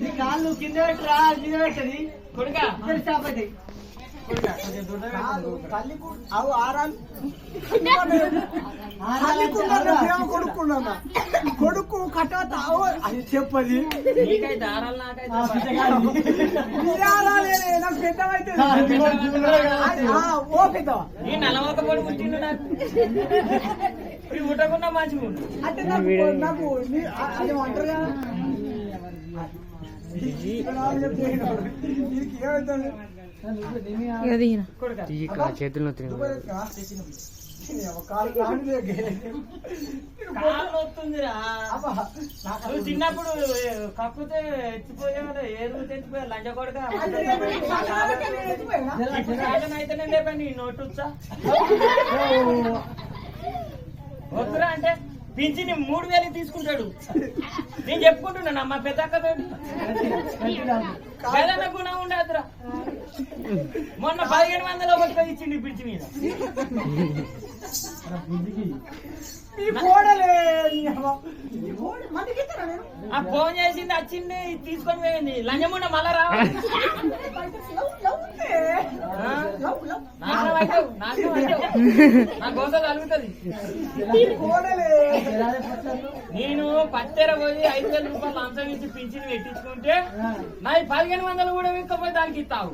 నీ కాళ్ళు కింద పెట్టరా పెట్టది స్టాప్ అవుతాయి కొడుకు కట్టత అవు అది చెప్పది. నాకు పెద్దవైతే ఓ పెద్దవా? పుట్టకుండా మంచిగా అంటే నాకు నాకు నీ- అ- అదేమో అంటారు కదా? వీడికి నువ్వు చిన్నప్పుడు కక్కుతే ఎత్తిపోయావు ఏరు తెచ్చిపోయా లంజ కొడుక అంటే అయితేనే నోటుచ్చా? వద్దురా అంటే పింఛని మూడు వేలు తీసుకుంటాడు. నేను చెప్పుకుంటున్నాను మా పెద్ద వేదన గుణం ఉండదురా. మొన్న పదిహేను వందల ఒకటి ఇచ్చింది పిచ్చి మీద. కోడలే ఆ ఫోన్ చేసింది వచ్చింది తీసుకొని పోయింది. లంజముండ మళ్ళా రావాలి. నేను పత్తెర పోయి ఐదు వేల రూపాయలు లంచం ఇచ్చి పింఛన్ పెట్టించుకుంటే నా ఈ పదిహేను వందలు కూడా ఇక్కపోయి దానికి ఇస్తావు.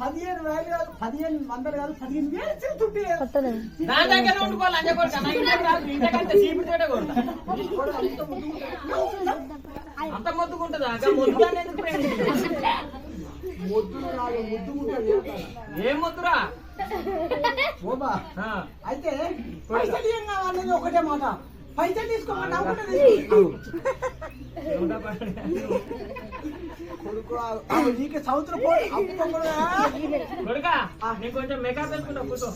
పదిహేను వేలు కాదు పదిహేను వందలు కాదు పదిహేను వేలు చెబుతుంటే నా దగ్గర కొడతా. అంత మొద్దుకుంటుందా? ఏం మొద్దురా. అయితే ఒకటే మాట. పైసలు తీసుకోమని నవ్వుకుంటే తీసుకో. నూట పన్నెండు. కొడుకు ఆ- ఆ నీకు సంవత్సరం కొంచెం మేకప్ వేసుకుంటా కూర్చో.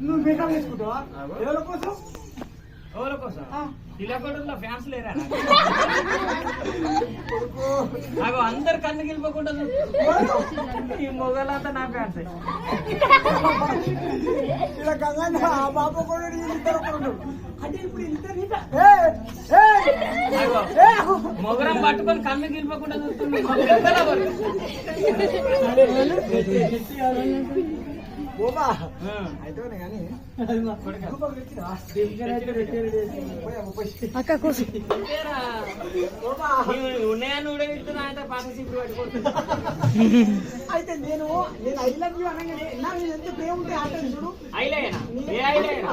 నువ్వు మేకప్ వేసుకుంటావా? ఎవరి కోసం? ఎవరి కోసం. ఇలా ఫ్యాన్స్ లేరా? నాకు అందరు కన్ను గెలిపకుండా ఈ మొగలంతా నా ఫ్యాన్స్ ఇలా ఆ బాబు కూడా అంటే మొగరం పట్టుకొని కన్ను గెలిపకుండా నీవు ఉన్నాయని ఊడబెడుతున్నా అయితే పాత సీట్లు పట్టుకోవచ్చు అయితే నేను నేను ఐ లవ్ యూ అనగానే నా మీద ఎంత ప్రేమ ఉంటే ఆట చూడు. ఏ ఐలేనా?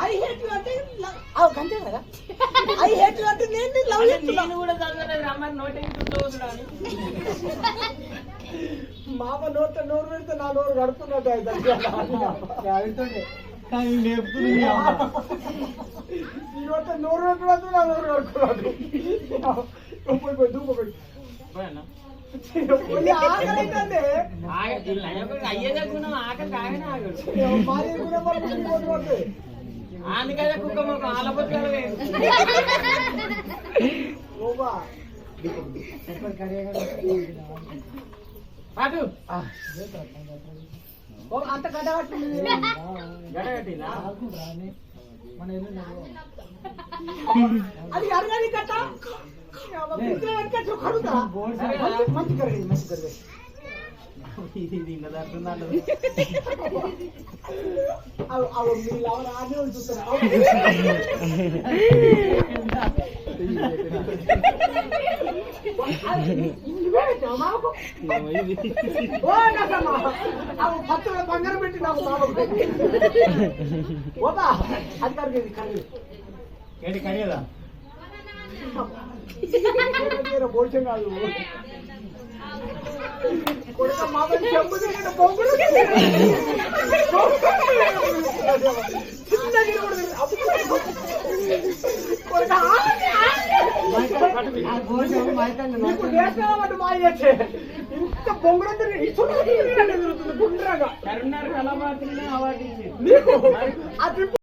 ఐ హేట్ యూ అంటే లవ్- కదా ఐ హేట్ యూ అంటే నేను లవ్ నేను కూడా చదవలేదు రమ్మని మామ నోట నోరు పెడితే నా నోరు గడుపుతున్నట్టు అయితే కానీ లేపుతుంది ఈ నోట నోరు పెట్టడం నా నోరు గడుపుతున్నాడు పోయి పోయి అందుకనే కుక్క మొక్క ఆలపత్రి ఓబా పాటు ఓ, అంత గడగట్టిందా మన ఇల్లు నవ్వు. అది అరగది కట్ట మంచి కరిగింది మంచి కరిగింది బంగారం పెట్టి నాకు బాబు అది కడిగేది కరిగింది కడియదా భోజనం కాదు. ఇంత బొంగుడు ఇచ్చుకుంటున్నాగా నీకు